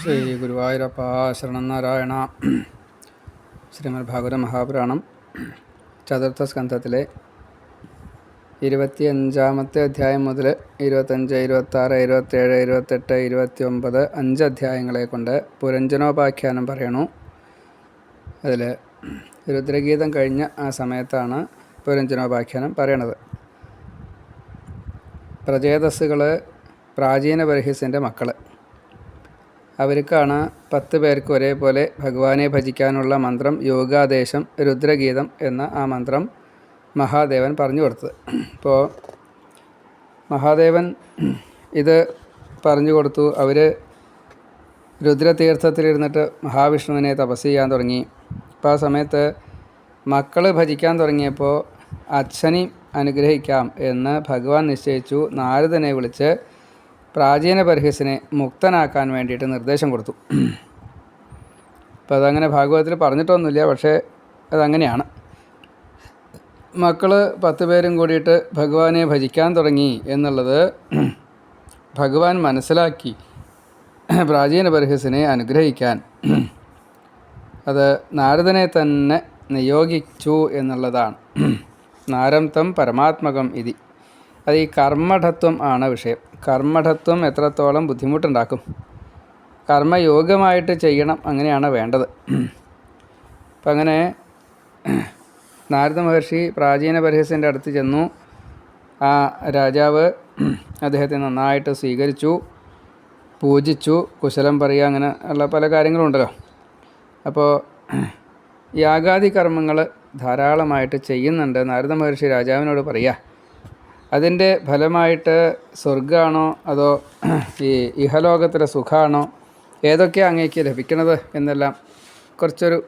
ശ്രീ ഗുരുവായൂരപ്പ ശരണം നാരായണ ശ്രീമദ് ഭാഗവത മഹാപുരാണം ചതുർത്ഥ സ്കന്ധത്തിലെ ഇരുപത്തിയഞ്ചാമത്തെ അധ്യായം മുതൽ ഇരുപത്തഞ്ച് ഇരുപത്താറ് ഇരുപത്തേഴ് ഇരുപത്തെട്ട് ഇരുപത്തി ഒമ്പത് അഞ്ച് അധ്യായങ്ങളെ കൊണ്ട് പുരഞ്ജനോപാഖ്യാനം പറയണു. അതിൽ രുദ്രഗീതം കഴിഞ്ഞ ആ സമയത്താണ് പുരഞ്ജനോപാഖ്യാനം പറയണത്. പ്രചേതസ്സുകൾ പ്രാചീന ബർഹിസിന്റെ മക്കൾ അവർക്കാണ് പത്ത് പേർക്ക് ഒരേപോലെ ഭഗവാനെ ഭജിക്കാനുള്ള മന്ത്രം യോഗാദേശം രുദ്രഗീതം എന്ന ആ മന്ത്രം മഹാദേവൻ പറഞ്ഞു കൊടുത്തത്. ഇപ്പോൾ മഹാദേവൻ ഇത് പറഞ്ഞു കൊടുത്തു. അവർ രുദ്രതീർത്ഥത്തിലിരുന്നിട്ട് മഹാവിഷ്ണുവിനെ തപസ് ചെയ്യാൻ തുടങ്ങി. അപ്പോൾ ആ സമയത്ത് മക്കൾ ഭജിക്കാൻ തുടങ്ങിയപ്പോൾ അച്ഛനെയും അനുഗ്രഹിക്കാം എന്ന് ഭഗവാൻ നിശ്ചയിച്ചു. നാരദനെ വിളിച്ച് പ്രാചീന പരിഹസിനെ മുക്തനാക്കാൻ വേണ്ടിയിട്ട് നിർദ്ദേശം കൊടുത്തു. അപ്പോൾ അതങ്ങനെ ഭാഗവതത്തിൽ പറഞ്ഞിട്ടൊന്നുമില്ല പക്ഷേ അതങ്ങനെയാണ്. മക്കൾ പത്ത് പേരും കൂടിയിട്ട് ഭഗവാനെ ഭജിക്കാൻ തുടങ്ങി എന്നുള്ളത് ഭഗവാൻ മനസ്സിലാക്കി പ്രാചീന പരിഹസിനെ അനുഗ്രഹിക്കാൻ. അത് നാരദനെ തന്നെ നിയോഗിച്ചു എന്നുള്ളതാണ്. നാരം തം പരമാത്മകം ഇതി. അത് ഈ കർമ്മഠത്വം ആണ് വിഷയം. കർമ്മഠത്വം എത്രത്തോളം ബുദ്ധിമുട്ടുണ്ടാക്കും? കർമ്മയോഗമായിട്ട് ചെയ്യണം അങ്ങനെയാണ് വേണ്ടത്. അപ്പം അങ്ങനെ നാരദ മഹർഷി പ്രാചീന പരിഹസ്യന്റെ അടുത്ത് ചെന്നു. ആ രാജാവ് അദ്ദേഹത്തെ നന്നായിട്ട് സ്വീകരിച്ചു പൂജിച്ചു കുശലം പറയുക അങ്ങനെ ഉള്ള പല കാര്യങ്ങളുണ്ടല്ലോ അപ്പോൾ യാഗാദി കർമ്മങ്ങൾ ധാരാളമായിട്ട് ചെയ്യുന്നുണ്ട്. നാരദ മഹർഷി രാജാവിനോട് പറയുക അതിന്റെ ഫലമായിട്ട് സ്വർഗമാണോ അതോ ഈ ഇഹലോകത്തിലെ സുഖമാണോ ഏതൊക്കെ അങ്ങേക്ക് ലഭിക്കണത് എന്നെല്ലാം കുറച്ചൊരു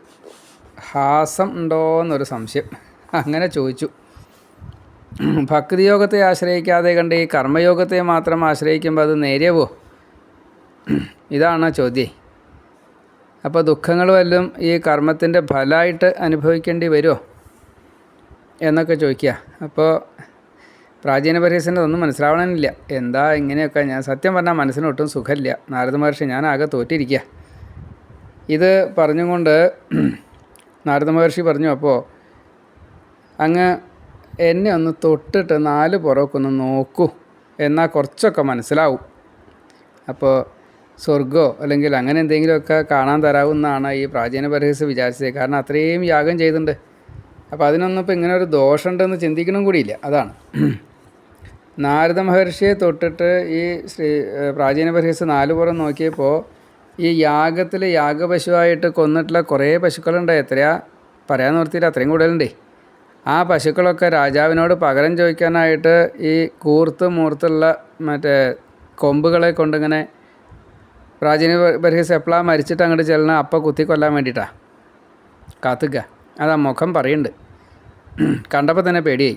ഹാസം ഉണ്ടോ എന്നൊരു സംശയം. അങ്ങനെ ചോദിച്ചു. ഭക്തിയോഗത്തെ ആശ്രയിക്കാതെ കണ്ട് ഈ കർമ്മയോഗത്തെ മാത്രം ആശ്രയിക്കുമ്പോൾ അത് നേരിയവോ? ഇതാണ് ചോദ്യം. അപ്പോൾ ദുഃഖങ്ങൾ വല്ലതും ഈ കർമ്മത്തിന്റെ ഫലമായിട്ട് അനുഭവിക്കേണ്ടി വരുമോ? എന്നൊക്കെ ചോദിക്കുക. അപ്പോൾ പ്രാചീന പരീക്ഷന്റെ ഒന്നും മനസ്സിലാവണമെന്നില്ല. എന്താ ഇങ്ങനെയൊക്കെ? ഞാൻ സത്യം പറഞ്ഞാൽ മനസ്സിന് ഒട്ടും സുഖമില്ല. നാരദ മഹർഷി ഞാൻ ആകെ തോറ്റിരിക്കുക ഇത് പറഞ്ഞുകൊണ്ട് നാരദ മഹർഷി പറഞ്ഞു അപ്പോൾ അങ്ങ് എന്നെ ഒന്ന് തൊട്ടിട്ട് നാല് പുറമൊക്കൊന്ന് നോക്കൂ. എന്നാൽ കുറച്ചൊക്കെ മനസ്സിലാവും. അപ്പോൾ സ്വർഗമോ അല്ലെങ്കിൽ അങ്ങനെ എന്തെങ്കിലുമൊക്കെ കാണാൻ തരാവുന്നതാണ് ഈ പ്രാചീന പരഹസ് വിചാരിച്ചത്. കാരണം അത്രയും യാഗം ചെയ്തിട്ടുണ്ട്. അപ്പോൾ അതിനൊന്നും ഇപ്പോൾ ഇങ്ങനെ ഒരു ദോഷമുണ്ടെന്ന് ചിന്തിക്കണം കൂടിയില്ല അതാണ്. നാരദ മഹർഷിയെ തൊട്ടിട്ട് ഈ ശ്രീ പ്രാചീന പരിഹസ് നാല് പുറം നോക്കിയപ്പോൾ ഈ യാഗത്തിൽ യാഗപശുവായിട്ട് കൊന്നിട്ടുള്ള കുറേ പശുക്കളുണ്ട്. എത്രയാ പറയാൻ നിർത്തിയില്ല അത്രയും കൂടുതലുണ്ടേ. ആ പശുക്കളൊക്കെ രാജാവിനോട് പകരം ചോദിക്കാനായിട്ട് ഈ കൂർത്ത് മൂർത്തുള്ള മറ്റേ കൊമ്പുകളെ കൊണ്ടിങ്ങനെ പ്രാചീന ബർഹീസ് എപ്പോഴാണ് മരിച്ചിട്ട് അങ്ങോട്ട് ചെല്ലണം അപ്പം കുത്തി കൊല്ലാൻ വേണ്ടിയിട്ടാണ് കാത്തുക്ക. അതാ മുഖം പറയുന്നുണ്ട് കണ്ടപ്പോൾ തന്നെ പേടിയായി.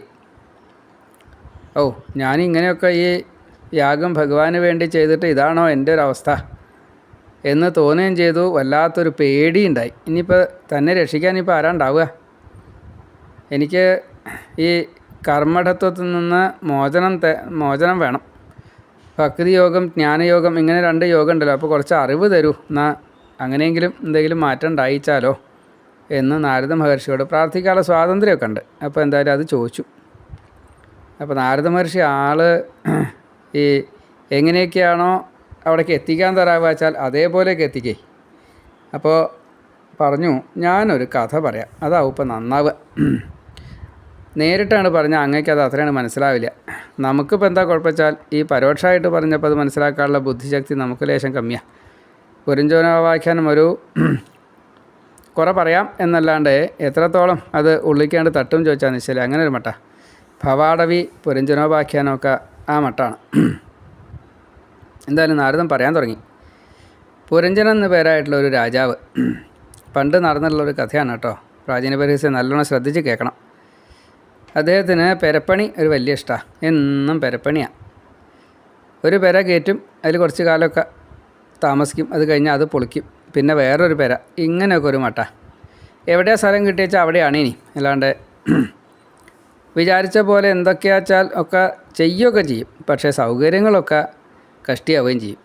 ഓ ഞാനിങ്ങനെയൊക്കെ ഈ യാഗം ഭഗവാന് വേണ്ടി ചെയ്തിട്ട് ഇതാണോ എന്റെ ഒരു അവസ്ഥ എന്ന് തോന്നുകയും ചെയ്തു. വല്ലാത്തൊരു പേടിയുണ്ടായി. ഇനിയിപ്പോൾ തന്നെ രക്ഷിക്കാൻ ഇപ്പോൾ ആരാ ഉണ്ടാവുക എനിക്ക് ഈ കർമ്മഠത്വത്തിൽ നിന്ന് മോചനം മോചനം വേണം. ഭക്തി യോഗം ജ്ഞാനയോഗം ഇങ്ങനെ രണ്ട് യോഗം ഉണ്ടല്ലോ. അപ്പോൾ കുറച്ച് അറിവ് തരൂ. എന്നാൽ അങ്ങനെയെങ്കിലും എന്തെങ്കിലും മാറ്റം ഉണ്ടായിച്ചാലോ? എന്ന് നാരദ മഹർഷിയോട് പ്രാർത്ഥിക്കാനുള്ള സ്വാതന്ത്ര്യമൊക്കെ ഉണ്ട്. അപ്പോൾ എന്തായാലും അത് ചോദിച്ചു. അപ്പോൾ നാരദ മഹർഷി ആൾ ഈ എങ്ങനെയൊക്കെയാണോ അവിടേക്ക് എത്തിക്കാൻ തരാവുക വെച്ചാൽ അതേപോലെയൊക്കെ എത്തിക്കേ. അപ്പോൾ പറഞ്ഞു ഞാനൊരു കഥ പറയാം. അതാവും ഇപ്പം നന്നാവുക. നേരിട്ടാണ് പറഞ്ഞാൽ അങ്ങേക്ക് അത് അത്രയാണ് മനസ്സിലാവില്ല. നമുക്കിപ്പോൾ എന്താ കുഴപ്പമെച്ചാൽ ഈ പരോക്ഷമായിട്ട് പറഞ്ഞപ്പോൾ അത് മനസ്സിലാക്കാനുള്ള ബുദ്ധിശക്തി നമുക്ക് ലേശം കമ്മിയാണ് പുരഞ്ചോനവാഖ്യാനം ഒരു കുറേ പറയാം എന്നല്ലാണ്ട് എത്രത്തോളം അത് ഉള്ളിക്കാണ്ട് തട്ടും ചോദിച്ചാൽ നിശ്ചയില്ല. അങ്ങനെ ഒരു മട്ട. ഭവാടവി പുരഞ്ജനോപാഖ്യാനമൊക്കെ ആ മട്ടാണ് എന്തായാലും നാരദം പറയാൻ തുടങ്ങി. പുരഞ്ജനൻ എന്ന പേരായിട്ടുള്ള ഒരു രാജാവ്. പണ്ട് നടന്നിട്ടുള്ള ഒരു കഥയാണ് കേട്ടോ. പ്രാചീന പരിഹസ്യം നല്ലോണം ശ്രദ്ധിച്ച് കേൾക്കണം. അദ്ദേഹത്തിന് പെരപ്പണി ഒരു വലിയ ഇഷ്ടമാണ് എന്നും പെരപ്പണിയാണ് ഒരു പെര കയറ്റും അതിൽ കുറച്ച് കാലമൊക്കെ താമസിക്കും അത് കഴിഞ്ഞാൽ അത് പൊളിക്കും. പിന്നെ വേറൊരു പെര. ഇങ്ങനെയൊക്കെ ഒരു മട്ട എവിടെയാണ് സ്ഥലം കിട്ടിയച്ചാൽ അവിടെയാണ് ഇനി. അല്ലാണ്ട് വിചാരിച്ച പോലെ എന്തൊക്കെയാച്ചാൽ ഒക്കെ ചെയ്യുകയൊക്കെ ചെയ്യും. പക്ഷേ സൗകര്യങ്ങളൊക്കെ കഷ്ടിയാവുകയും ചെയ്യും.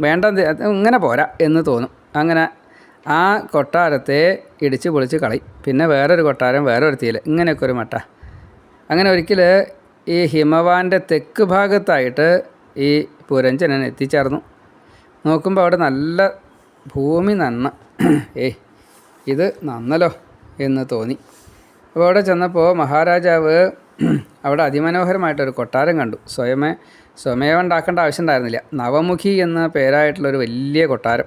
വേണ്ട ഇങ്ങനെ പോരാ എന്ന് തോന്നും. അങ്ങനെ ആ കൊട്ടാരത്തെ ഇടിച്ച് പൊളിച്ച് കളയും പിന്നെ വേറൊരു കൊട്ടാരം വേറൊരു തീയിൽ ഇങ്ങനെയൊക്കെ ഒരു മട്ട. അങ്ങനെ ഒരിക്കൽ ഈ ഹിമവാന്റെ തെക്ക് ഭാഗത്തായിട്ട് ഈ പുരഞ്ജനൻ എത്തിച്ചേർന്നു. നോക്കുമ്പോൾ അവിടെ നല്ല ഭൂമി നന്ന. ഏയ് ഇത് നന്നല്ലോ എന്ന് തോന്നി. അപ്പോൾ അവിടെ ചെന്നപ്പോൾ മഹാരാജാവ് അവിടെ അതിമനോഹരമായിട്ടൊരു കൊട്ടാരം കണ്ടു. സ്വയമേ സ്വയമേവ ഉണ്ടാക്കേണ്ട ആവശ്യം ഉണ്ടായിരുന്നില്ല നവമുഖി എന്ന പേരായിട്ടുള്ളൊരു വലിയ കൊട്ടാരം.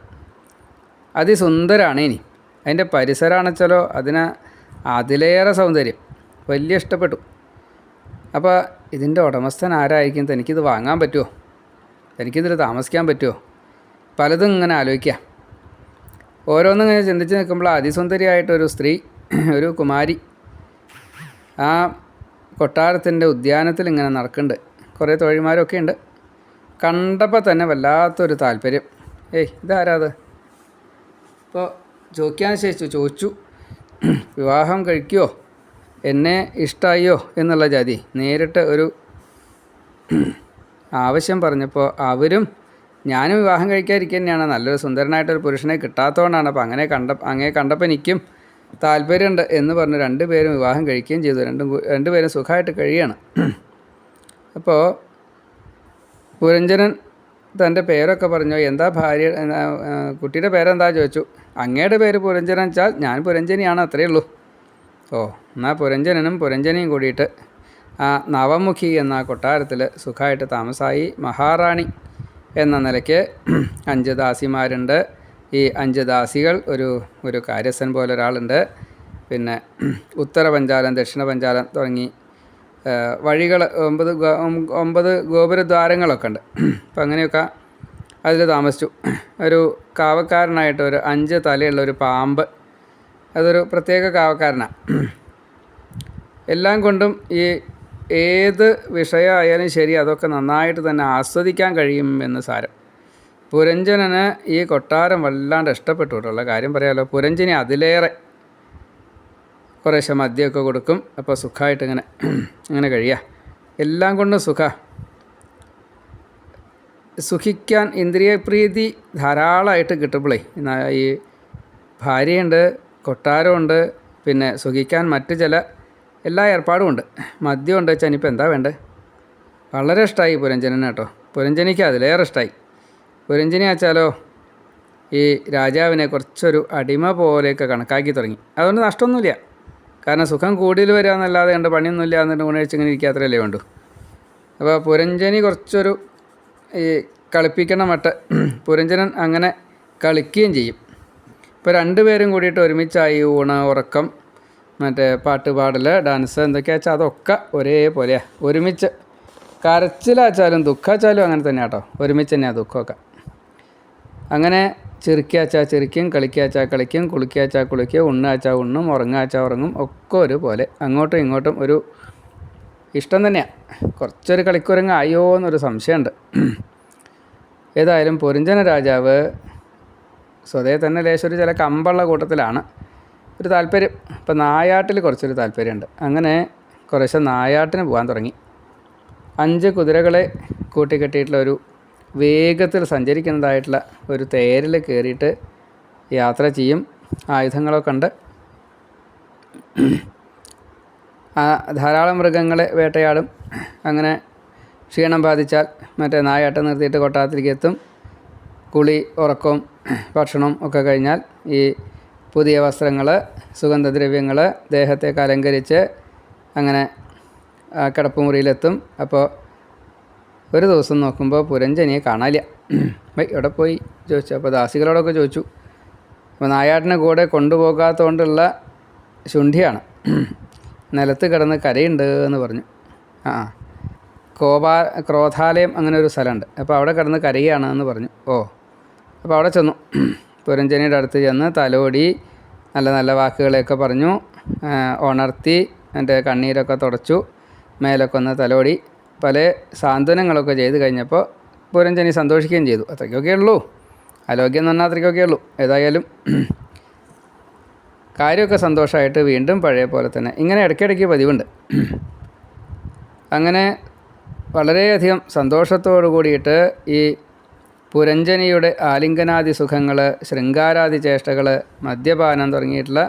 അതിസുന്ദരാണ് ഇനി. അതിന്റെ പരിസരമാണെച്ചാലോ അതിന് അതിലേറെ സൗന്ദര്യം. വലിയ ഇഷ്ടപ്പെട്ടു. അപ്പോൾ ഇതിന്റെ ഉടമസ്ഥൻ ആരായിരിക്കും? തനിക്കിത് വാങ്ങാൻ പറ്റുമോ തനിക്കിതിൽ താമസിക്കാൻ പറ്റുമോ പലതും ഇങ്ങനെ ആലോചിക്കുക ഓരോന്നും ഇങ്ങനെ ചിന്തിച്ച് നിൽക്കുമ്പോൾ അതിസുന്ദരിയായിട്ടൊരു സ്ത്രീ ഒരു കുമാരി ആ കൊട്ടാരത്തിന്റെ ഉദ്യാനത്തിൽ ഇങ്ങനെ നടക്കുന്നുണ്ട്. കുറേ തൊഴിൽമാരൊക്കെ ഉണ്ട് കണ്ടപ്പോൾ തന്നെ വല്ലാത്തൊരു താല്പര്യം. ഏയ് ഇതാരാത്? ഇപ്പോൾ ചോദിക്കാൻ ശേഷിച്ചു ചോദിച്ചു വിവാഹം കഴിക്കുമോ എന്നെ ഇഷ്ടമായോ എന്നുള്ള ജാതി. നേരിട്ട് ഒരു ആവശ്യം പറഞ്ഞപ്പോൾ അവരും ഞാനും വിവാഹം കഴിക്കാതിരിക്കുക തന്നെയാണ്. നല്ലൊരു സുന്ദരനായിട്ടൊരു പുരുഷനെ കിട്ടാത്തതുകൊണ്ടാണ്. അപ്പോൾ അങ്ങനെ കണ്ട അങ്ങനെ കണ്ടപ്പോൾ എനിക്കും താല്പര്യമുണ്ട് എന്ന് പറഞ്ഞ് രണ്ടുപേരും വിവാഹം കഴിക്കുകയും ചെയ്തു. രണ്ടും രണ്ടുപേരും സുഖമായിട്ട് കഴിയാണ് അപ്പോൾ പുരഞ്ജനൻ തന്റെ പേരൊക്കെ പറഞ്ഞു എന്താ ഭാര്യ കുട്ടിയുടെ പേരെന്താ? ചോദിച്ചു. അങ്ങയുടെ പേര് പുരഞ്ജനൻ വെച്ചാൽ ഞാൻ പുരഞ്ജനിയാണ് അത്രയേ ഉള്ളൂ. ഓ എന്നാൽ പുരഞ്ജനനും പുരഞ്ജനിയും കൂടിയിട്ട് ആ നവമുഖി എന്ന കൊട്ടാരത്തിൽ സുഖമായിട്ട് താമസമായി മഹാറാണി എന്ന നിലയ്ക്ക് അഞ്ച് ദാസിമാരുണ്ട്. ഈ അഞ്ച് ദാസികൾ ഒരു ഒരു കാര്യസ്ഥൻ പോലെ ഒരാളുണ്ട് പിന്നെ ഉത്തര പഞ്ചാലം ദക്ഷിണ പഞ്ചാലം തുടങ്ങി വഴികൾ ഒമ്പത് ഒമ്പത് ഗോപുരദ്വാരങ്ങളൊക്കെ ഉണ്ട്. അപ്പം അങ്ങനെയൊക്കെ അതിൽ താമസിച്ചു. ഒരു കാവക്കാരനായിട്ട് ഒരു അഞ്ച് തലയുള്ള ഒരു പാമ്പ് അതൊരു പ്രത്യേക കാവക്കാരനാണ് എല്ലാം കൊണ്ടും ഈ ഏത് വിഷയമായാലും ശരി അതൊക്കെ നന്നായിട്ട് തന്നെ ആസ്വദിക്കാൻ കഴിയും എന്ന് സാരം. പുരഞ്ജനന് ഈ കൊട്ടാരം വല്ലാണ്ട് ഇഷ്ടപ്പെട്ടു കാര്യം പറയാമല്ലോ പുരഞ്ജനി അതിലേറെ കുറേശ്ശെ മദ്യമൊക്കെ കൊടുക്കും. അപ്പോൾ സുഖമായിട്ട് ഇങ്ങനെ ഇങ്ങനെ കഴിയുക എല്ലാം കൊണ്ടും സുഖ. സുഖിക്കാൻ ഇന്ദ്രിയപ്രീതി ധാരാളമായിട്ട് കിട്ടുമ്പോഴേ ഈ ഭാര്യയുണ്ട് കൊട്ടാരമുണ്ട് പിന്നെ സുഖിക്കാൻ മറ്റ് ചില എല്ലാ ഏർപ്പാടും ഉണ്ട്. മദ്യമുണ്ട് വെച്ചാൽ ഇനിയിപ്പോൾ എന്താ വേണ്ടത് വളരെ ഇഷ്ടമായി പുരഞ്ജനന് കേട്ടോ. പുരഞ്ജനിക്ക് അതിലേറെ ഇഷ്ടമായി പുരഞ്ജനി വെച്ചാലോ ഈ രാജാവിനെ കുറച്ചൊരു അടിമ പോലെയൊക്കെ കണക്കാക്കി തുടങ്ങി. അതുകൊണ്ട് നഷ്ടമൊന്നുമില്ല. കാരണം സുഖം കൂടുതൽ വരിക എന്നല്ലാതെ കണ്ട് പണിയൊന്നുമില്ല എന്നിട്ട് ഊണഴിച്ച് ഇങ്ങനെ ഇരിക്കുക വേണ്ടു. അപ്പോൾ പുരഞ്ജനി കുറച്ചൊരു ഈ കളിപ്പിക്കണ മട്ട പുരഞ്ജനൻ അങ്ങനെ കളിക്കുകയും ചെയ്യും. ഇപ്പോൾ രണ്ടുപേരും കൂടിയിട്ട് ഒരുമിച്ചായി ഊണ ഉറക്കം മറ്റേ പാട്ട് പാടൽ ഡാൻസ് എന്തൊക്കെയാ വെച്ചാൽ അതൊക്കെ ഒരേപോലെയാണ് ഒരുമിച്ച് കരച്ചിലാച്ചാലും ദുഃഖാച്ചാലും അങ്ങനെ തന്നെയാട്ടോ. ഒരുമിച്ച് തന്നെയാണ് ദുഃഖമൊക്കെ. അങ്ങനെ ചെറുക്കിയാച്ചാ ചെറുക്കും കളിക്കാച്ചാ കളിക്കും കുളിക്കാച്ചാ കുളിക്കും ഉണ്ണാച്ചാ ഉണ്ണും ഉറങ്ങാച്ചാ ഉറങ്ങും ഒക്കെ ഒരുപോലെ അങ്ങോട്ടും ഇങ്ങോട്ടും ഒരു ഇഷ്ടം തന്നെയാണ് കുറച്ചൊരു കളിക്കുരങ്ങ് ആയോ എന്നൊരു സംശയമുണ്ട്. ഏതായാലും പൊരിഞ്ചന രാജാവ് സ്വതേ തന്നെ ലേശം ഒരു ചില കമ്പുള്ള കൂട്ടത്തിലാണ്. ഒരു താല്പര്യം. ഇപ്പം നായാട്ടിൽ കുറച്ചൊരു താല്പര്യമുണ്ട്. അങ്ങനെ കുറേശ്ശെ നായാട്ടിന് പോകാൻ തുടങ്ങി. അഞ്ച് കുതിരകളെ കൂട്ടിക്കെട്ടിയിട്ടുള്ള ഒരു വേഗത്തിൽ സഞ്ചരിക്കുന്നതായിട്ടുള്ള ഒരു തേരിൽ കയറിയിട്ട് യാത്ര ചെയ്യും. ആയുധങ്ങളൊക്കെ ഉണ്ട് ധാരാളം മൃഗങ്ങളെ വേട്ടയാടും. അങ്ങനെ ക്ഷീണം ബാധിച്ചാൽ മറ്റേ നായാട്ടം നിർത്തിയിട്ട് കൊട്ടാരത്തിലേക്ക് എത്തും. കുളി ഉറക്കവും ഭക്ഷണവും ഒക്കെ കഴിഞ്ഞാൽ ഈ പുതിയ വസ്ത്രങ്ങൾ സുഗന്ധദ്രവ്യങ്ങൾ ദേഹത്തേക്ക് അലങ്കരിച്ച് അങ്ങനെ കിടപ്പുമുറിയിലെത്തും. അപ്പോൾ ഒരു ദിവസം നോക്കുമ്പോൾ പുരഞ്ജനിയെ കാണാനില്ല. വൈ എവിടെ പോയി? ചോദിച്ചു. അപ്പോൾ ദാസികളോടൊക്കെ ചോദിച്ചു. അപ്പോൾ നായാട്ടിനെ കൂടെ കൊണ്ടുപോകാത്തതുകൊണ്ടുള്ള ശുണ്ഠിയാണ് നിലത്ത് കിടന്ന് കരയുണ്ട് എന്ന് പറഞ്ഞു. ആ. കോപാ ക്രോധാലയം അങ്ങനെ ഒരു സ്ഥലമുണ്ട്. അപ്പോൾ അവിടെ കിടന്ന് കരയാണ് എന്ന് പറഞ്ഞു. ഓ അപ്പോൾ അവിടെ ചെന്നു. പുരഞ്ജനിയുടെ അടുത്ത് ചെന്ന് തലോടി നല്ല നല്ല വാക്കുകളെയൊക്കെ പറഞ്ഞു. ഉണർത്തി എന്റെ കണ്ണീരൊക്കെ തുടച്ചു. മേലൊക്കെ ഒന്ന് തലോടി. പല സാന്ത്വനങ്ങളൊക്കെ ചെയ്ത് കഴിഞ്ഞപ്പോൾ പുരഞ്ജനി സന്തോഷിക്കുകയും ചെയ്തു. അത്രയ്ക്കൊക്കെ ഉള്ളൂ. ആരോഗ്യം എന്ന് പറഞ്ഞാൽ അത്രയ്ക്കൊക്കെ ഉള്ളൂ. ഏതായാലും കാര്യമൊക്കെ സന്തോഷമായിട്ട് വീണ്ടും പഴയ പോലെ തന്നെ ഇങ്ങനെ ഇടയ്ക്കിടയ്ക്ക് പതിവുണ്ട്. അങ്ങനെ വളരെയധികം സന്തോഷത്തോടു കൂടിയിട്ട് ഈ പുരഞ്ജനിയുടെ ആലിംഗനാദി സുഖങ്ങൾ ശൃംഗാരാദി ചേഷ്ടകൾ മദ്യപാനം തുടങ്ങിയിട്ടുള്ള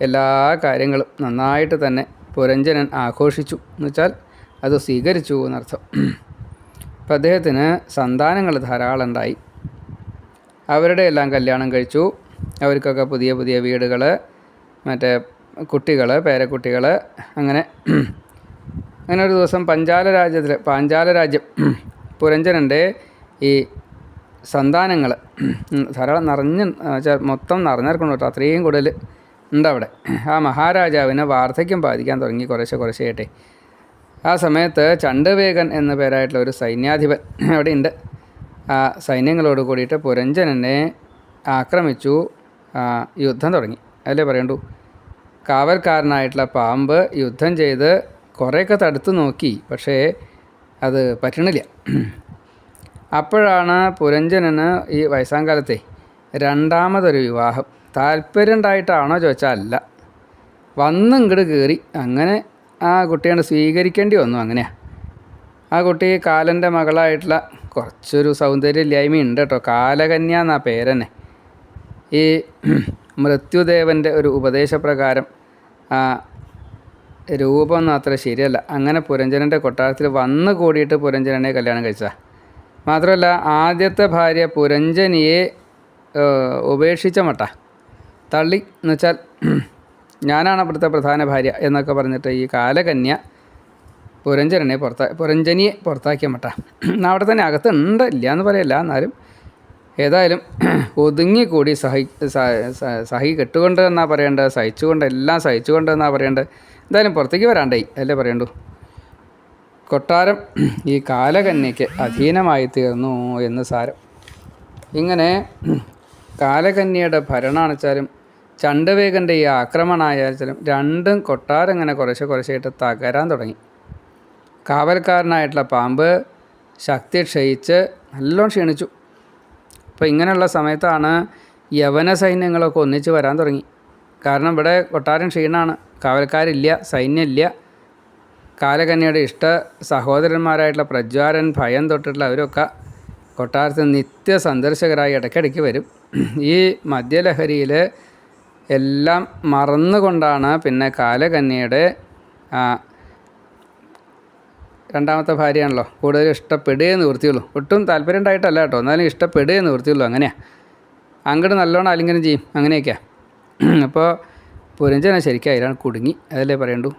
എല്ലാ കാര്യങ്ങളും നന്നായിട്ട് തന്നെ പുരഞ്ജനൻ ആഘോഷിച്ചു. എന്ന് വെച്ചാൽ അത് സ്വീകരിച്ചു എന്നർത്ഥം. അപ്പം അദ്ദേഹത്തിന് സന്താനങ്ങൾ ധാരാളം ഉണ്ടായി അവരുടെ എല്ലാം കല്യാണം കഴിച്ചു. അവർക്കൊക്കെ പുതിയ പുതിയ വീടുകൾ മറ്റേ കുട്ടികൾ പേരക്കുട്ടികൾ അങ്ങനെ അങ്ങനെ ഒരു ദിവസം പഞ്ചാല രാജ്യത്തിൽ പാഞ്ചാല രാജ്യം പുരഞ്ജനന്റെ ഈ സന്താനങ്ങൾ ധാരാളം നിറഞ്ഞ് മൊത്തം നിറഞ്ഞിറക്കണം കേട്ടോ. അത്രയും കൂടുതൽ ഉണ്ടവിടെ. ആ മഹാരാജാവിനെ വാർദ്ധക്യം ബാധിക്കാൻ തുടങ്ങി കുറേശ്ശെ കുറേശ്ശെയായിട്ടെ ആ സമയത്ത് ചണ്ഡവേഗൻ എന്ന പേരായിട്ടുള്ള ഒരു സൈന്യാധിപൻ അവിടെ ഉണ്ട്. ആ സൈന്യങ്ങളോട് കൂടിയിട്ട് പുരഞ്ജനനെ ആക്രമിച്ചു. യുദ്ധം തുടങ്ങി. അല്ലേ പറയണ്ടു? കാവൽക്കാരനായിട്ടുള്ള പാമ്പ് യുദ്ധം ചെയ്ത് കുറേയൊക്കെ തടുത്തു നോക്കി. പക്ഷേ അത് പറ്റണില്ല. അപ്പോഴാണ് പുരഞ്ജനന് ഈ വയസ്സാം കാലത്തെ രണ്ടാമതൊരു വിവാഹം. താല്പര്യം ഉണ്ടായിട്ടാണോ ചോദിച്ചാൽ അല്ല. വന്ന് ഇങ്ങോട്ട് കയറി അങ്ങനെ ആ കുട്ടിയാണ് സ്വീകരിക്കേണ്ടി വന്നു അങ്ങനെയാണ് ആ കുട്ടി കാലന്റെ മകളായിട്ടുള്ള കുറച്ചൊരു സൗന്ദര്യമില്ലായ്മ ഉണ്ട് കേട്ടോ. കാലകന്യ എന്നാ പേരന്നെ. ഈ മൃത്യുദേവന്റെ ഒരു ഉപദേശപ്രകാരം ആ രൂപമൊന്നും അത്ര ശരിയല്ല. അങ്ങനെ പുരഞ്ജനന്റെ കൊട്ടാരത്തിൽ വന്ന് കൂടിയിട്ട് പുരഞ്ജനനെ കല്യാണം കഴിച്ചാ മാത്രമല്ല ആദ്യത്തെ ഭാര്യ പുരഞ്ജനിയെ ഉപേക്ഷിച്ച മട്ട. തള്ളി എന്ന് വെച്ചാൽ ഞാനാണ് അവിടുത്തെ പ്രധാന ഭാര്യ എന്നൊക്കെ പറഞ്ഞിട്ട് ഈ കാലകന്യ പുരഞ്ജനെ പുറത്താ പുരഞ്ജനിയെ പുറത്താക്കിയ മട്ട. അവിടെ തന്നെ അകത്തുണ്ട് ഇല്ല എന്ന് പറയല്ല എന്നാലും ഏതായാലും ഒതുങ്ങിക്കൂടി സഹി സഹി കെട്ടുകൊണ്ട് എന്നാ പറയേണ്ടത് സഹിച്ചുകൊണ്ട് എല്ലാം സഹിച്ചുകൊണ്ട് എന്നാ പറയേണ്ടത് എന്തായാലും പുറത്തേക്ക് വരാണ്ടായി അല്ലേ പറയണ്ടു. കൊട്ടാരം ഈ കാലകന്യയ്ക്ക് അധീനമായി തീർന്നു എന്ന് സാരം. ഇങ്ങനെ കാലകന്യയുടെ ഭരണമാണെച്ചാലും ചണ്ടവേഗന്റെ ഈ ആക്രമണമായാലും രണ്ടും കൊട്ടാരം ഇങ്ങനെ കുറേശ്ശെ കുറേശ്ശായിട്ട് തകരാൻ തുടങ്ങി. കാവൽക്കാരനായിട്ടുള്ള പാമ്പ് ശക്തി ക്ഷയിച്ച് നല്ലോണം ക്ഷീണിച്ചു. അപ്പോൾ ഇങ്ങനെയുള്ള സമയത്താണ് യവന സൈന്യങ്ങളൊക്കെ ഒന്നിച്ച് വരാൻ തുടങ്ങി. കാരണം ഇവിടെ കൊട്ടാരം ക്ഷീണമാണ് കാവൽക്കാരില്ല സൈന്യമില്ല. കാലകന്യയുടെ ഇഷ്ട സഹോദരന്മാരായിട്ടുള്ള പ്രജ്വാരൻ ഭയം തൊട്ടിട്ടുള്ള അവരൊക്കെ കൊട്ടാരത്തിൽ നിത്യ സന്ദർശകരായി ഇടയ്ക്കിടയ്ക്ക് വരും. ഈ മദ്യലഹരിയിൽ എല്ലാം മറന്നുകൊണ്ടാണ് പിന്നെ കാലകന്യയുടെ രണ്ടാമത്തെ ഭാര്യയാണല്ലോ. കൂടുതൽ ഇഷ്ടപ്പെടുകയെ നിവൃത്തിയുള്ളൂ. ഒട്ടും താല്പര്യം ഉണ്ടായിട്ടല്ല കേട്ടോ. എന്നാലും ഇഷ്ടപ്പെടുകയെ നിവൃത്തിയുള്ളൂ. അങ്ങനെയാണ് അങ്ങോട്ട് നല്ലോണം ആലിംഗനം ചെയ്യും. അങ്ങനെയൊക്കെയാണ് അപ്പോൾ പുരഞ്ജന ശരിക്കും അതിലാണ് കുടുങ്ങി. അതല്ലേ പറയണ്ടു?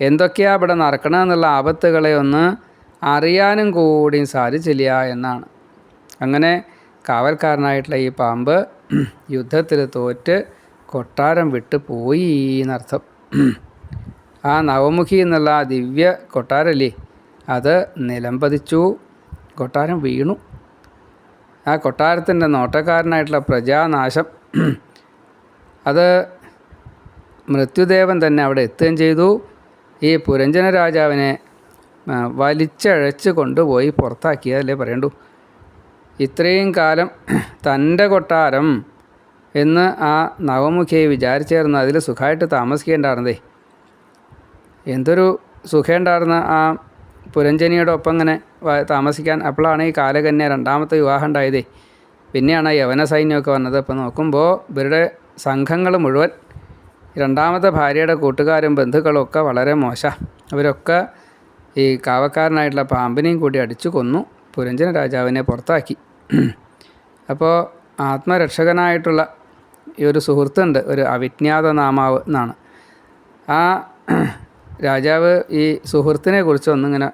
എന്തൊക്കെയാണ് ഇവിടെ നടക്കണം എന്നുള്ള ആപത്തുകളെ ഒന്ന് അറിയാനും കൂടിയും സാധിച്ചില്ല എന്നാണ്. അങ്ങനെ കാവൽക്കാരനായിട്ടുള്ള ഈ പാമ്പ് യുദ്ധത്തിൽ തോറ്റ് കൊട്ടാരം വിട്ട് പോയി എന്നർത്ഥം. ആ നവമുഖി എന്നുള്ള ആ ദിവ്യ കൊട്ടാരല്ലേ അത് നിലംപതിച്ചു. കൊട്ടാരം വീണു. ആ കൊട്ടാരത്തിന്റെ നോട്ടക്കാരനായിട്ടുള്ള പ്രജാനാശം അത് മൃത്യുദേവൻ തന്നെ അവിടെ എത്തുകയും ചെയ്തു. ഈ പുരഞ്ജന രാജാവിനെ വലിച്ചഴച്ച് കൊണ്ടുപോയി പുറത്താക്കിയതല്ലേ പറയണ്ടു. ഇത്രയും കാലം തന്റെ കൊട്ടാരം എന്ന് ആ നവമുഖിയെ വിചാരിച്ചേർന്ന് അതിൽ സുഖമായിട്ട് താമസിക്കേണ്ടായിരുന്നേ എന്തൊരു സുഖമുണ്ടായിരുന്ന ആ പുരഞ്ജനിയുടെ ഒപ്പം ഇങ്ങനെ താമസിക്കാൻ. അപ്പോഴാണ് ഈ കാലകന്യ രണ്ടാമത്തെ വിവാഹം ഉണ്ടായതേ. പിന്നെയാണ് യവന സൈന്യമൊക്കെ വന്നത്. അപ്പോൾ നോക്കുമ്പോൾ ഇവരുടെ സംഘങ്ങൾ മുഴുവൻ രണ്ടാമത്തെ ഭാര്യയുടെ കൂട്ടുകാരും ബന്ധുക്കളും ഒക്കെ വളരെ മോശം. അവരൊക്കെ ഈ കാവക്കാരനായിട്ടുള്ള പാമ്പിനെയും കൂടി അടിച്ചു കൊന്നു. പുരഞ്ജന രാജാവിനെ പുറത്താക്കി. അപ്പോൾ ആത്മരക്ഷകനായിട്ടുള്ള ഈ ഒരു സുഹൃത്തുണ്ട് ഒരു അവിജ്ഞാത നാമാവ് എന്നാണ്. ആ രാജാവ് ഈ സുഹൃത്തിനെ കുറിച്ച് ഒന്നിങ്ങനെ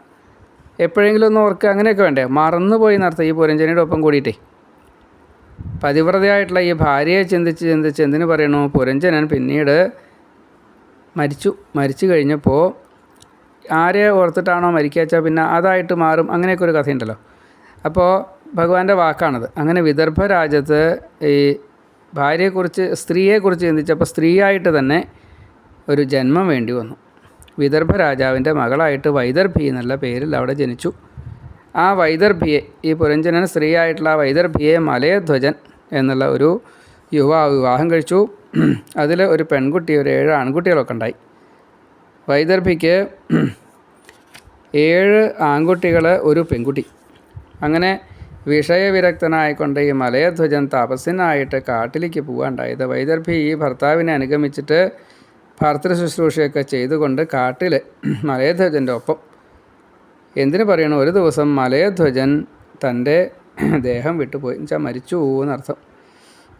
എപ്പോഴെങ്കിലും ഒന്ന് ഓർക്കുക അങ്ങനെയൊക്കെ വേണ്ടേ? മറന്നുപോയി നടത്തുക ഈ പുരഞ്ജനിയുടെ ഒപ്പം കൂടിയിട്ടേ. പതിവ്രതയായിട്ടുള്ള ഈ ഭാര്യയെ ചിന്തിച്ച് ചിന്തിച്ച് എന്തിനു പറയണു? പുരഞ്ജനൻ പിന്നീട് മരിച്ചു. മരിച്ചു കഴിഞ്ഞപ്പോൾ ആരെ ഓർത്തിട്ടാണോ മരിക്കാച്ചാൽ പിന്നെ അതായിട്ട് മാറും അങ്ങനെയൊക്കെ ഒരു കഥയുണ്ടല്ലോ. അപ്പോൾ ഭഗവാന്റെ വാക്കാണത്. അങ്ങനെ വിദർഭ രാജ്യത്ത് ഈ ഭാര്യയെക്കുറിച്ച് സ്ത്രീയെക്കുറിച്ച് ചിന്തിച്ചപ്പോൾ സ്ത്രീയായിട്ട് തന്നെ ഒരു ജന്മം വേണ്ടി വന്നു. വിദർഭ രാജാവിന്റെ മകളായിട്ട് വൈദർഭി എന്നുള്ള പേരിൽ അവിടെ ജനിച്ചു. ആ വൈദർഭിയെ ഈ പുരഞ്ജനൻ സ്ത്രീയായിട്ടുള്ള ആ വൈദർഭിയെ മലയധ്വജൻ എന്നുള്ള ഒരു യുവാവ് വിവാഹം കഴിച്ചു. അതിൽ ഒരു പെൺകുട്ടി ഒരു ഏഴ് ആൺകുട്ടികളൊക്കെ ഉണ്ടായി. വൈദർഭിക്ക് ഏഴ് ആൺകുട്ടികൾ ഒരു പെൺകുട്ടി. അങ്ങനെ വിഷയവിരക്തനായിക്കൊണ്ട് ഈ മലയധ്വജൻ തപസ്സിനായിട്ട് കാട്ടിലേക്ക് പോകാണ്ടായത് വൈദർഭി ഈ ഭർത്താവിനെ അനുഗമിച്ചിട്ട് ഭർത്തൃ ശുശ്രൂഷയൊക്കെ ചെയ്തുകൊണ്ട് കാട്ടിൽ മലയധ്വജന്റെ ഒപ്പം. എന്തിനു പറയണു? ഒരു ദിവസം മലയധ്വജൻ തന്റെ ദേഹം വിട്ടുപോയി. എന്നുവെച്ചാൽ മരിച്ചു എന്നർത്ഥം.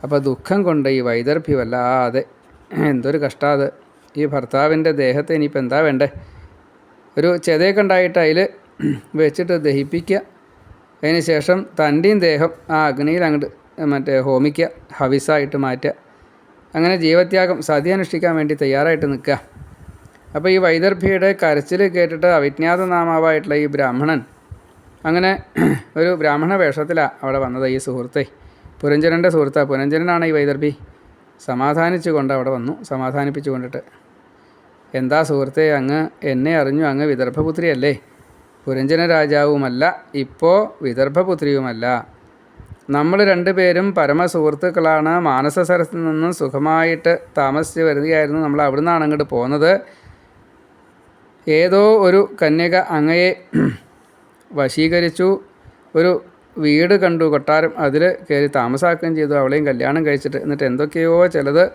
അപ്പോൾ ദുഃഖം കൊണ്ട് ഈ വൈദർഭി വല്ലാതെ എന്തൊരു കഷ്ടാത്. ഈ ഭർത്താവിന്റെ ദേഹത്തെ ഇനിയിപ്പോൾ എന്താ വേണ്ടേ? ഒരു ചെതയൊക്കെ ഉണ്ടായിട്ട് അതിൽ വെച്ചിട്ട് ദഹിപ്പിക്കുക. അതിന് ശേഷം തന്റെയും ദേഹം ആ അഗ്നിയിൽ അങ്ങോട്ട് മറ്റേ ഹോമിക്കുക ഹവിസായിട്ട് മാറ്റുക. അങ്ങനെ ജീവത്യാഗം സതി അനുഷ്ഠിക്കാൻ വേണ്ടി തയ്യാറായിട്ട് നിൽക്കുക. അപ്പോൾ ഈ വൈദർഭിയുടെ കരച്ചിൽ കേട്ടിട്ട് അവിജ്ഞാത നാമാവായിട്ടുള്ള ഈ ബ്രാഹ്മണൻ അങ്ങനെ ഒരു ബ്രാഹ്മണ വേഷത്തിലാണ് അവിടെ വന്നത് ഈ സുഹൃത്തെ. പുരഞ്ജനന്റെ സുഹൃത്താണ് പുരഞ്ജനനാണ് ഈ വൈദർഭി. സമാധാനിച്ചുകൊണ്ട് അവിടെ വന്നു സമാധാനിപ്പിച്ചു കൊണ്ടിട്ട് എന്താ സുഹൃത്തെ അങ്ങ് എന്നെ അറിഞ്ഞു അങ്ങ് വിദർഭപുത്രിയല്ലേ പുരഞ്ജന രാജാവുമല്ല ഇപ്പോൾ വിദർഭപുത്രിയുമല്ല. നമ്മൾ രണ്ടുപേരും പരമസുഹൃത്തുക്കളാണ്. മാനസ സരസിൽ നിന്നും സുഖമായിട്ട് താമസിച്ച് വരികയായിരുന്നു നമ്മൾ അവിടെ നിന്നാണ് അങ്ങോട്ട് പോകുന്നത് ഏതോ ഒരു കന്യക അങ്ങയെ വശീകരിച്ചു. ഒരു വീട് കണ്ടു. കൊട്ടാരം അതിൽ കയറി താമസാക്കുകയും ചെയ്തു. അവളെയും കല്യാണം കഴിച്ചിട്ട് എന്നിട്ട് എന്തൊക്കെയോ ചിലത്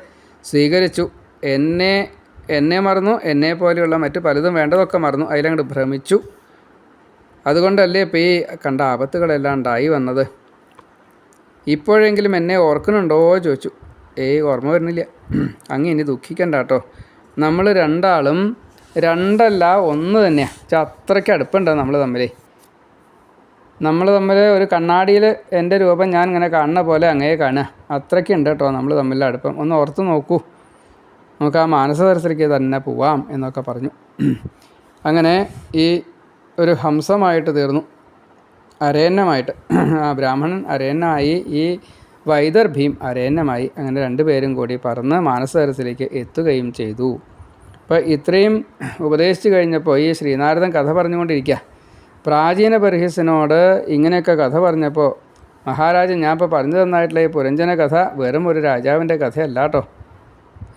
സ്വീകരിച്ചു. എന്നെ എന്നെ മറന്നു. എന്നെ പോലെയുള്ള മറ്റു പലതും വേണ്ടതൊക്കെ മറന്നു. അതിലങ്ങോട്ട് ഭ്രമിച്ചു. അതുകൊണ്ടല്ലേ ഇപ്പോൾ ഈ കണ്ട ആപത്തുകളെല്ലാം ഉണ്ടായി വന്നത്? ഇപ്പോഴെങ്കിലും എന്നെ ഓർക്കുന്നുണ്ടോ ചോദിച്ചു. ഏയ് ഓർമ്മ വരുന്നില്ല. അങ്ങ് ഇനി ദുഃഖിക്കണ്ട കേട്ടോ. നമ്മൾ രണ്ടാളും രണ്ടല്ല ഒന്ന് തന്നെയാണ് വെച്ചാൽ അത്രയ്ക്ക് അടുപ്പുണ്ട് നമ്മൾ തമ്മിൽ നമ്മൾ തമ്മിൽ ഒരു കണ്ണാടിയിൽ എന്റെ രൂപം ഞാൻ ഇങ്ങനെ കാണുന്ന പോലെ അങ്ങേ കാണുക. അത്രയ്ക്ക് ഉണ്ട് കേട്ടോ നമ്മൾ തമ്മിലുള്ള അടുപ്പം. ഒന്ന് ഓർത്ത് നോക്കൂ. നമുക്ക് ആ മാനസ തന്നെ പോവാം എന്നൊക്കെ പറഞ്ഞു. അങ്ങനെ ഈ ഒരു ഹംസമായിട്ട് തീർന്നു. അരേന്നമായിട്ട് ആ ബ്രാഹ്മണൻ അരേന്നമായി ഈ വൈദർ ഭീം അരേന്നമായി അങ്ങനെ രണ്ടുപേരും കൂടി പറന്ന് മാനസരസിലേക്ക് എത്തുകയും ചെയ്തു. അപ്പോൾ ഇത്രയും ഉപദേശിച്ചു കഴിഞ്ഞപ്പോൾ ഈ ശ്രീനാരദൻ കഥ പറഞ്ഞുകൊണ്ടിരിക്കുക. പ്രാചീന പരിഹസനോട് ഇങ്ങനെയൊക്കെ കഥ പറഞ്ഞപ്പോൾ മഹാരാജൻ ഞാൻ ഇപ്പോൾ പറഞ്ഞു തന്നായിട്ടുള്ള ഈ പുരഞ്ജന കഥ വെറും ഒരു രാജാവിന്റെ കഥയല്ല കേട്ടോ.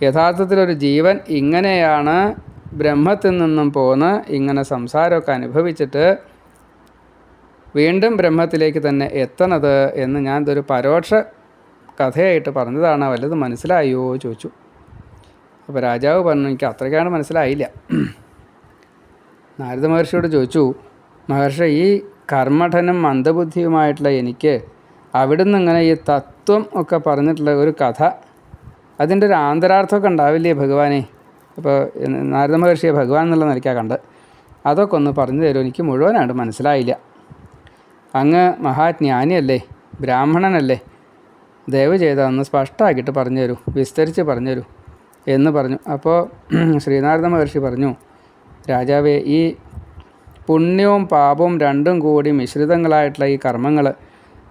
യഥാർത്ഥത്തിലൊരു ജീവൻ ഇങ്ങനെയാണ് ബ്രഹ്മത്തിൽ നിന്നും പോന്ന് ഇങ്ങനെ സംസാരമൊക്കെ അനുഭവിച്ചിട്ട് വീണ്ടും ബ്രഹ്മത്തിലേക്ക് തന്നെ എത്തണത് എന്ന് ഞാൻ ഇതൊരു പരോക്ഷ കഥയായിട്ട് പറഞ്ഞതാണ്. വല്ലത് മനസ്സിലായോ ചോദിച്ചു. അപ്പോൾ രാജാവ് പറഞ്ഞു എനിക്ക് അത്രയ്ക്കാണ് മനസ്സിലായില്ല. നാരദ മഹർഷിയോട് ചോദിച്ചു മഹർഷി ഈ കർമ്മഠനും മന്ദബുദ്ധിയുമായിട്ടുള്ള എനിക്ക് അവിടുന്ന് ഇങ്ങനെ ഈ തത്വം ഒക്കെ പറഞ്ഞിട്ടുള്ള ഒരു കഥ അതിന്റെ ഒരു ആന്തരാർത്ഥമൊക്കെ ഉണ്ടാവില്ലേ ഭഗവാനെ? അപ്പോൾ നാരദ മഹർഷിയെ ഭഗവാൻ എന്നുള്ള നിലയ്ക്കാണ് കണ്ട് അതൊക്കെ ഒന്ന് പറഞ്ഞു തരുമോ? എനിക്ക് മുഴുവനായിട്ട് മനസ്സിലായില്ല. അങ്ങ് മഹാജ്ഞാനിയല്ലേ ബ്രാഹ്മണനല്ലേ ദയവ് ചെയ്താൽ ഒന്ന് സ്പഷ്ടമാക്കിയിട്ട് പറഞ്ഞു തരൂ വിസ്തരിച്ച് പറഞ്ഞു തരൂ എന്ന് പറഞ്ഞു. അപ്പോൾ ശ്രീനാരദ മഹർഷി പറഞ്ഞു രാജാവേ ഈ പുണ്യവും പാപവും രണ്ടും കൂടി മിശ്രിതങ്ങളായിട്ടുള്ള ഈ കർമ്മങ്ങൾ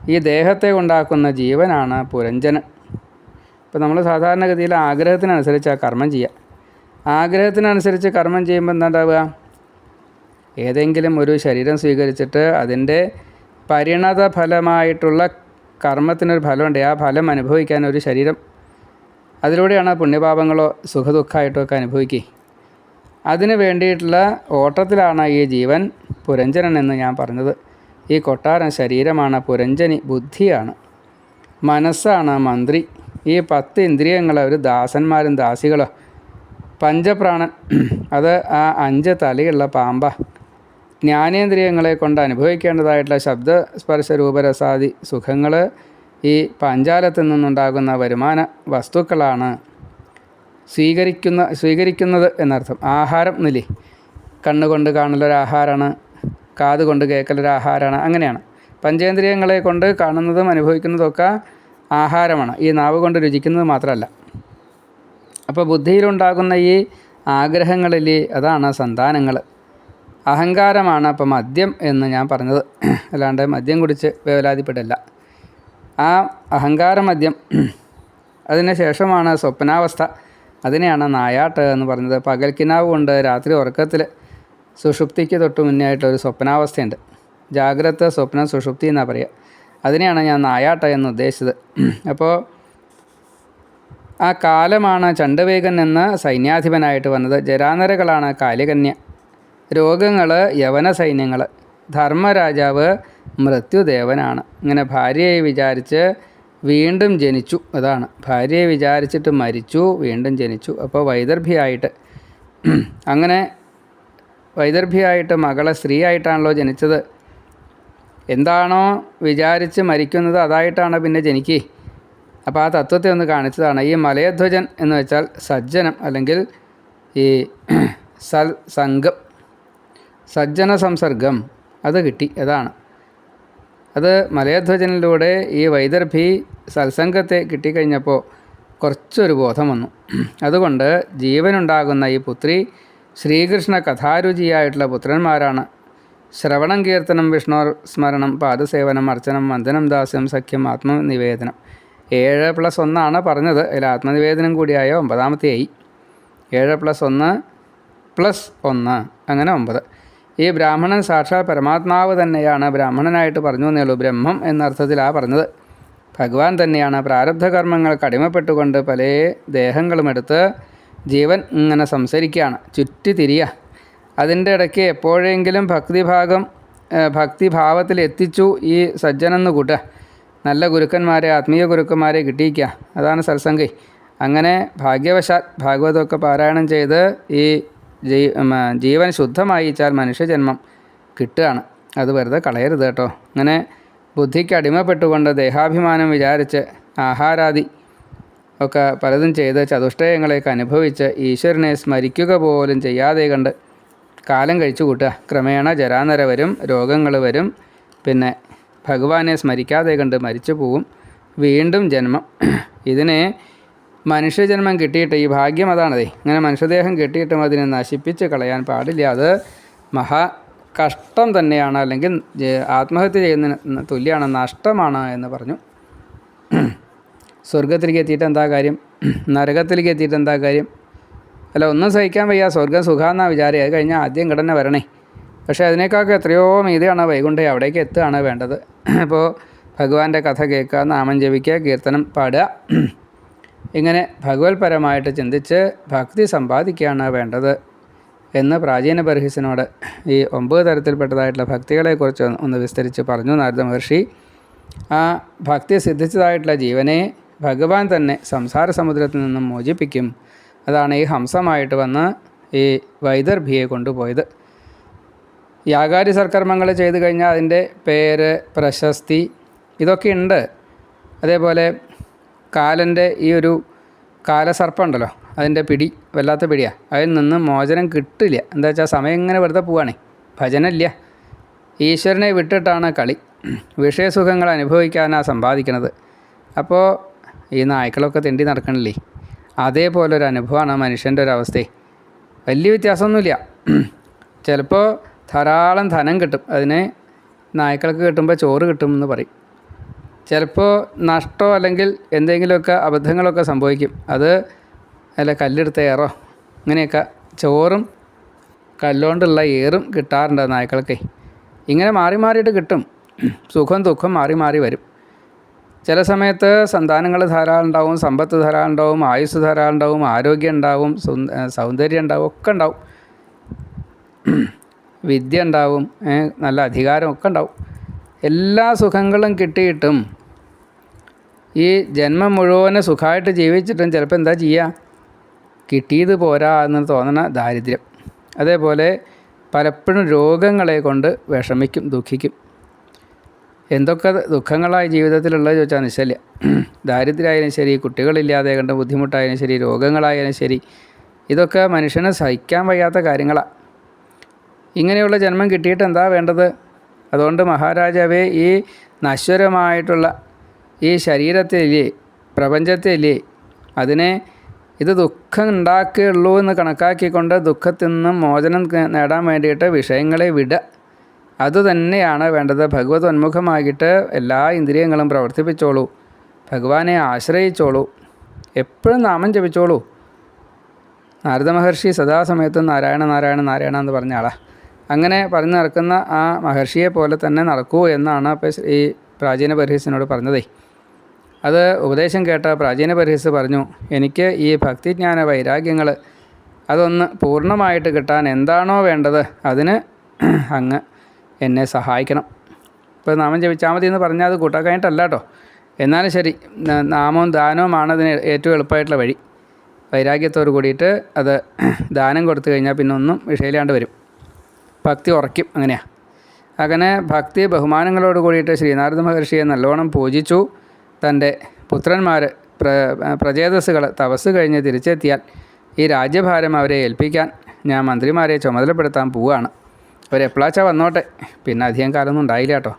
ഈ ദേഹത്തെ ഉണ്ടാക്കുന്ന ജീവനാണ് പുരഞ്ജന് ഇപ്പോൾ നമ്മൾ സാധാരണഗതിയിൽ ആഗ്രഹത്തിനനുസരിച്ച് ആ കർമ്മം ചെയ്യുക ആഗ്രഹത്തിനനുസരിച്ച് കർമ്മം ചെയ്യുമ്പോൾ എന്താ ഉണ്ടാവുക ഏതെങ്കിലും ഒരു ശരീരം സ്വീകരിച്ചിട്ട് അതിന്റെ പരിണത ഫലമായിട്ടുള്ള കർമ്മത്തിനൊരു ഫലമുണ്ട്. ആ ഫലം അനുഭവിക്കാൻ ഒരു ശരീരം അതിലൂടെയാണ് പുണ്യപാപങ്ങളോ സുഖദുഃഖമായിട്ടോ ഒക്കെ അനുഭവിക്കുക അതിന് വേണ്ടിയിട്ടുള്ള ഓട്ടത്തിലാണ് ഈ ജീവൻ പുരഞ്ജനൻ എന്ന് ഞാൻ പറഞ്ഞത്. ഈ കൊട്ടാരം ശരീരമാണ് പുരഞ്ജനി ബുദ്ധിയാണ്. മനസ്സാണ് മന്ത്രി. ഈ പത്ത് ഇന്ദ്രിയങ്ങളെ ഒരു ദാസന്മാരും ദാസികളോ. പഞ്ചപ്രാണൻ. അത് ആ അഞ്ച് തലയുള്ള പാമ്പ. ജ്ഞാനേന്ദ്രിയങ്ങളെ കൊണ്ട് അനുഭവിക്കേണ്ടതായിട്ടുള്ള ശബ്ദ സ്പർശ രൂപരസാദി സുഖങ്ങൾ ഈ പഞ്ചാലത്തിൽ നിന്നുണ്ടാകുന്ന വരുമാന വസ്തുക്കളാണ്. സ്വീകരിക്കുന്ന സ്വീകരിക്കുന്നത് എന്നർത്ഥം. ആഹാരം നിലി. കണ്ണുകൊണ്ട് കാണലൊരാഹാരമാണ് ആഹാരമാണ് കേൾക്കലൊരാഹാരമാണ് അങ്ങനെയാണ്. പഞ്ചേന്ദ്രിയങ്ങളെ കൊണ്ട് കാണുന്നതും അനുഭവിക്കുന്നതൊക്കെ ആഹാരമാണ്. ഈ നാവ് കൊണ്ട് രുചിക്കുന്നത് മാത്രമല്ല. അപ്പോൾ ബുദ്ധിയിലുണ്ടാകുന്ന ഈ ആഗ്രഹങ്ങളിൽ അതാണ് സന്താനങ്ങൾ. അഹങ്കാരമാണ് അപ്പോൾ മദ്യം എന്ന് ഞാൻ പറഞ്ഞത്. അല്ലാണ്ട് മദ്യം കുടിച്ച് വേവലാതിപ്പെടില്ല. ആ അഹങ്കാര മദ്യം അതിന് ശേഷമാണ് സ്വപ്നാവസ്ഥ. അതിനെയാണ് നായാട്ട് എന്ന് പറഞ്ഞത്. പകൽക്കിനാവ് കൊണ്ട് രാത്രി ഉറക്കത്തിൽ സുഷുപ്തിക്ക് തൊട്ട് മുന്നേ ആയിട്ടൊരു സ്വപ്നാവസ്ഥയുണ്ട്. ജാഗ്രത സ്വപ്നം സുഷുപ്തി എന്നാണ് പറയുക. അതിനെയാണ് ഞാൻ നായാട്ട എന്ന് ഉദ്ദേശിച്ചത്. അപ്പോൾ ആ കാലമാണ് ചണ്ഡവേഗൻ എന്ന സൈന്യാധിപനായിട്ട് വന്നത്. ജരാനരകളാണ് കാലികന്യ. രോഗങ്ങൾ യവന സൈന്യങ്ങൾ ധർമ്മരാജാവ് മൃത്യുദേവനാണ്. ഇങ്ങനെ ഭാര്യയെ വിചാരിച്ച് വീണ്ടും ജനിച്ചു. അതാണ്. ഭാര്യയെ വിചാരിച്ചിട്ട് മരിച്ചു വീണ്ടും ജനിച്ചു. അപ്പോൾ വൈദർഭിയായിട്ട്. അങ്ങനെ വൈദർഭിയായിട്ട് മകളെ സ്ത്രീ ആയിട്ടാണല്ലോ ജനിച്ചത്. എന്താണോ വിചാരിച്ച് മരിക്കുന്നത് അതായിട്ടാണ് പിന്നെ ജനിക്കുക അപ്പോൾ ആ തത്വത്തെ ഒന്ന് കാണിച്ചതാണ്. ഈ മലയധ്വജൻ എന്ന് വെച്ചാൽ സജ്ജനം അല്ലെങ്കിൽ ഈ സൽ സംഘം. സജ്ജന സംസർഗം. അത് കിട്ടി. അതാണ്. അത് മലയധ്വജനിലൂടെ ഈ വൈദർഭി സത്സംഗത്തെ കിട്ടിക്കഴിഞ്ഞപ്പോൾ കുറച്ചൊരു ബോധം വന്നു. അതുകൊണ്ട് ജീവനുണ്ടാകുന്ന ഈ പുത്രി ശ്രീകൃഷ്ണ കഥാരുചിയായിട്ടുള്ള പുത്രന്മാരാണ്. ശ്രവണം കീർത്തനം വിഷ്ണു സ്മരണം പാദസേവനം അർച്ചനം വന്ദനം ദാസ്യം സഖ്യം ആത്മനിവേദനം. ഏഴ് പ്ലസ് ഒന്നാണ് പറഞ്ഞത്. അതിൽ ആത്മനിവേദനം കൂടിയായ? ഒമ്പതാമത്തെയായി. ഏഴ് പ്ലസ് ഒന്ന് പ്ലസ് ഒന്ന് അങ്ങനെ ഒമ്പത്. ഈ ബ്രാഹ്മണൻ സാക്ഷാൽ പരമാത്മാവ് തന്നെയാണ്. ബ്രാഹ്മണനായിട്ട് പറഞ്ഞു എന്നേ ഉള്ളൂ. ബ്രഹ്മം എന്നർത്ഥത്തിലാണ് പറഞ്ഞത്. ഭഗവാൻ തന്നെയാണ്. പ്രാരബ്ധകർമ്മങ്ങൾ കടിമപ്പെട്ടുകൊണ്ട് പല ദേഹങ്ങളും എടുത്ത് ജീവൻ ഇങ്ങനെ സംസരിക്കുകയാണ്. ചുറ്റി തിരിയുക അതിന്റെ ഇടയ്ക്ക് എപ്പോഴെങ്കിലും ഭക്തിഭാഗം ഭക്തിഭാവത്തിൽ എത്തിച്ചു ഈ സജ്ജനെന്ന് കൂട്ടുക. നല്ല ഗുരുക്കന്മാരെ ആത്മീയ ഗുരുക്കന്മാരെ കിട്ടിയിക്കുക അതാണ് സത്സംഗി. അങ്ങനെ ഭാഗ്യവശാൽ ഭാഗവതമൊക്കെ പാരായണം ചെയ്ത് ഈ ജീവൻ ശുദ്ധമായിച്ചാൽ മനുഷ്യജന്മം കിട്ടുകയാണ്. അത് വെറുതെ കളയരുത് കേട്ടോ. അങ്ങനെ ബുദ്ധിക്ക് അടിമപ്പെട്ടുകൊണ്ട് ദേഹാഭിമാനം വിചാരിച്ച് ആഹാരാദി ഒക്കെ പലതും ചെയ്ത് ചതുഷ്ടയങ്ങളെയൊക്കെ അനുഭവിച്ച് ഈശ്വരനെ സ്മരിക്കുക പോലും ചെയ്യാതെ കണ്ട് കാലം കഴിച്ചു കൂട്ടുക. ക്രമേണ ജരാനര വരും രോഗങ്ങൾ വരും. പിന്നെ ഭഗവാനെ സ്മരിക്കാതെ കണ്ട് മരിച്ചു പോവും. വീണ്ടും ജന്മം. ഇതിനെ മനുഷ്യജന്മം കിട്ടിയിട്ട് ഈ ഭാഗ്യം അതാണതേ. ഇങ്ങനെ മനുഷ്യദേഹം കിട്ടിയിട്ടും അതിനെ നശിപ്പിച്ച് കളയാൻ പാടില്ല. അത് മഹാ കഷ്ടം തന്നെയാണ്. അല്ലെങ്കിൽ ആത്മഹത്യ ചെയ്യുന്നതിന് തുല്യമാണ് നഷ്ടമാണ് എന്ന് പറഞ്ഞു. സ്വർഗത്തിലേക്ക് എത്തിയിട്ട് എന്താ കാര്യം? നരകത്തിലേക്ക് എത്തിയിട്ട് എന്താ കാര്യം? അല്ല ഒന്നും സഹിക്കാൻ വയ്യ. സ്വർഗം സുഖാന്നാ വിചാരം അത് കഴിഞ്ഞാൽ ആദ്യം ഘടന വരണേ. പക്ഷേ അതിനേക്കാൾക്ക് എത്രയോ മീതിയാണ് വൈകുണ്ഠം അവിടേക്ക് എത്തുകയാണ് വേണ്ടത്. അപ്പോൾ ഭഗവാന്റെ കഥ കേൾക്കുക നാമം ജപിക്കുക കീർത്തനം പാടുക. ഇങ്ങനെ ഭഗവത്പരമായിട്ട് ചിന്തിച്ച് ഭക്തി സമ്പാദിക്കുകയാണ് വേണ്ടത് എന്ന് പ്രാചീന ബർഹിസിനോട് ഈ ഒമ്പത് തരത്തിൽപ്പെട്ടതായിട്ടുള്ള ഭക്തികളെക്കുറിച്ച് ഒന്ന് വിസ്തരിച്ച് പറഞ്ഞു. നാരദ മഹർഷി ആ ഭക്തി സിദ്ധിച്ചതായിട്ടുള്ള ജീവനെ ഭഗവാൻ തന്നെ സംസാര സമുദ്രത്തിൽ നിന്നും മോചിപ്പിക്കും. അതാണ് ഈ ഹംസമായിട്ട് വന്ന് ഈ വൈദർഭിയെ കൊണ്ടുപോയത്. യാഗാരി സൽക്കർമ്മങ്ങൾ ചെയ്തു കഴിഞ്ഞാൽ അതിന്റെ പേര് പ്രശസ്തി ഇതൊക്കെ ഉണ്ട്. അതേപോലെ കാലന്റെ ഈ ഒരു കാലസർപ്പം ഉണ്ടല്ലോ അതിന്റെ പിടി വല്ലാത്ത പിടിയാണ് അതിൽ നിന്ന് മോചനം കിട്ടില്ല. എന്താ വെച്ചാൽ സമയം ഇങ്ങനെ വെറുതെ പോവാണേ. ഭജനല്ല ഈശ്വരനെ വിട്ടിട്ടാണ് കളി. വിഷയസുഖങ്ങൾ അനുഭവിക്കാനാണ് സമ്പാദിക്കുന്നത് അപ്പോൾ ഈ നായ്ക്കളൊക്കെ തെണ്ടി നടക്കണില്ലേ? അതേപോലെ ഒരു അനുഭവമാണ് മനുഷ്യന്റെ ഒരു വലിയ വ്യത്യാസമൊന്നുമില്ല. ചിലപ്പോൾ ധാരാളം ധനം കിട്ടും. അതിനെ നായ്ക്കൾക്ക് കിട്ടുമ്പോൾ ചോറ് കിട്ടും എന്ന് പറയും. ചിലപ്പോൾ നഷ്ടമോ അല്ലെങ്കിൽ എന്തെങ്കിലുമൊക്കെ അബദ്ധങ്ങളൊക്കെ സംഭവിക്കും. അത് അല്ല കല്ലെടുത്ത ഏറോ ഇങ്ങനെയൊക്കെ ചോറും കല്ലുകൊണ്ടുള്ള ഏറും കിട്ടാറുണ്ട് നായ്ക്കൾക്ക്. ഇങ്ങനെ മാറി മാറിയിട്ട് കിട്ടും. സുഖം ദുഃഖം മാറി മാറി വരും. ചില സമയത്ത് സന്താനങ്ങൾ ധാരാളം ഉണ്ടാവും സമ്പത്ത് ധാരാളം ഉണ്ടാവും ആയുസ് ധാരാളം ഉണ്ടാവും ആരോഗ്യം ഉണ്ടാവും സൗന്ദര്യം ഉണ്ടാവും ഒക്കെ ഉണ്ടാവും. വിദ്യ ഉണ്ടാവും നല്ല അധികാരം ഒക്കെ ഉണ്ടാവും. എല്ലാ സുഖങ്ങളും കിട്ടിയിട്ടും ഈ ജന്മം മുഴുവനെ സുഖമായിട്ട് ജീവിച്ചിട്ടും ചിലപ്പോൾ എന്താ ചെയ്യുക? കിട്ടിയത് പോരാ എന്ന് തോന്നണ ദാരിദ്ര്യം. അതേപോലെ പലപ്പോഴും രോഗങ്ങളെ കൊണ്ട് വിഷമിക്കും ദുഃഖിക്കും. എന്തൊക്കെ ദുഃഖങ്ങളായി ജീവിതത്തിലുള്ളത് ചോദിച്ചാൽ നിശ്ചല്യ ദാരിദ്ര്യമായാലും ശരി കുട്ടികളില്ലാതെ കണ്ട് ബുദ്ധിമുട്ടായാലും ശരി രോഗങ്ങളായാലും ശരി ഇതൊക്കെ മനുഷ്യന് സഹിക്കാൻ വയ്യാത്ത കാര്യങ്ങളാണ് ഇങ്ങനെയുള്ള ജന്മം കിട്ടിയിട്ട് എന്താ വേണ്ടത്? അതുകൊണ്ട് മഹാരാജാവേ ഈ നശ്വരമായിട്ടുള്ള ഈ ശരീരത്തിലെ പ്രപഞ്ചത്തിലെ അതിനെ ഇത് ദുഃഖം ഉണ്ടാക്കുകയുള്ളൂ എന്ന് കണക്കാക്കിക്കൊണ്ട് ദുഃഖത്തിൽ നിന്നും മോചനം നേടാൻ വേണ്ടിയിട്ട് വിഷയങ്ങളെ വിട. അതുതന്നെയാണ് വേണ്ടത്. ഭഗവത് ഉന്മുഖമാക്കിയിട്ട് എല്ലാ ഇന്ദ്രിയങ്ങളും പ്രവർത്തിപ്പിച്ചോളൂ. ഭഗവാനെ ആശ്രയിച്ചോളൂ. എപ്പോഴും നാമം ജപിച്ചോളൂ. നാരദ മഹർഷി സദാസമയത്തും നാരായണ നാരായണ നാരായണ എന്ന് പറഞ്ഞ ആളാ. അങ്ങനെ പറഞ്ഞു നടക്കുന്ന ആ മഹർഷിയെ പോലെ തന്നെ നടക്കൂ എന്നാണ് അപ്പോൾ ഈ പ്രാചീന പരിഹസിനോട് പറഞ്ഞതേ. അത് ഉപദേശം കേട്ട പ്രാചീന പരിഹസ് പറഞ്ഞു എനിക്ക് ഈ ഭക്തിജ്ഞാന വൈരാഗ്യങ്ങൾ അതൊന്ന് പൂർണമായിട്ട് കിട്ടാൻ എന്താണോ വേണ്ടത് അതിന് അങ്ങ് എന്നെ സഹായിക്കണം. ഇപ്പോൾ നാമം ജപിച്ചാൽ മതി എന്ന് പറഞ്ഞാൽ അത് കൂട്ടാക്കായിട്ടല്ല കേട്ടോ എന്നാലും ശരി നാമവും ദാനവുമാണ് അതിന് ഏറ്റവും എളുപ്പമായിട്ടുള്ള വഴി. വൈരാഗ്യത്തോട് കൂടിയിട്ട് അത് ദാനം കൊടുത്തു കഴിഞ്ഞാൽ പിന്നെ ഒന്നും വിഷയിലാണ്ട് വരും. ഭക്തി ഉറയ്ക്കും അങ്ങനെയാണ് അങ്ങനെ ഭക്തി ബഹുമാനങ്ങളോട് കൂടിയിട്ട് ശ്രീനാരദ മഹർഷിയെ നല്ലോണം പൂജിച്ചു. തന്റെ പുത്രന്മാർ പ്ര പ്രചേതസ്സുകൾ തപസ് കഴിഞ്ഞ് തിരിച്ചെത്തിയാൽ ഈ രാജ്യഭാരം അവരെ ഏൽപ്പിക്കാൻ ഞാൻ മന്ത്രിമാരെ ചുമതലപ്പെടുത്താൻ പോവുകയാണ്. അവരെപ്പോഴാച്ചാൽ വന്നോട്ടെ? പിന്നെ അധികം കാലമൊന്നും ഉണ്ടായില്ല കേട്ടോ.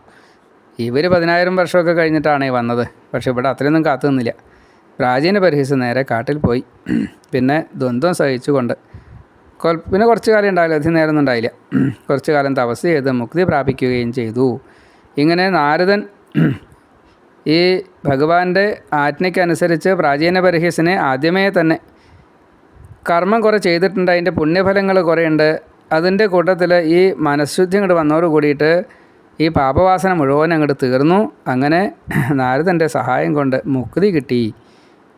ഇവർ പതിനായിരം വർഷമൊക്കെ കഴിഞ്ഞിട്ടാണ് വന്നത്. പക്ഷേ ഇവിടെ അത്രയൊന്നും കാത്തു നിന്നില്ല. പ്രാചീന പരിഹസിച്ച് നേരെ കാട്ടിൽ പോയി. പിന്നെ ദ്വന്ദ്വം സഹിച്ചുകൊണ്ട് പിന്നെ കുറച്ച് കാലം ഉണ്ടാവില്ല അധികം നേരമൊന്നും ഉണ്ടായില്ല കുറച്ച് കാലം തപസ് ചെയ്ത് മുക്തി പ്രാപിക്കുകയും ചെയ്തു. ഇങ്ങനെ നാരദൻ ഈ ഭഗവാന്റെ ആജ്ഞയ്ക്കനുസരിച്ച് പ്രാചീന പരിഹസിനെ ആദ്യമേ തന്നെ കർമ്മം കുറേ ചെയ്തിട്ടുണ്ട് അതിന്റെ പുണ്യഫലങ്ങൾ കുറേ ഉണ്ട് അതിന്റെ കൂട്ടത്തിൽ ഈ മനഃശുദ്ധി ഇങ്ങോട്ട് വന്നതോട് കൂടിയിട്ട് ഈ പാപവാസന മുഴുവൻ അങ്ങോട്ട് തീർന്നു. അങ്ങനെ നാരദന്റെ സഹായം കൊണ്ട് മുക്തി കിട്ടി.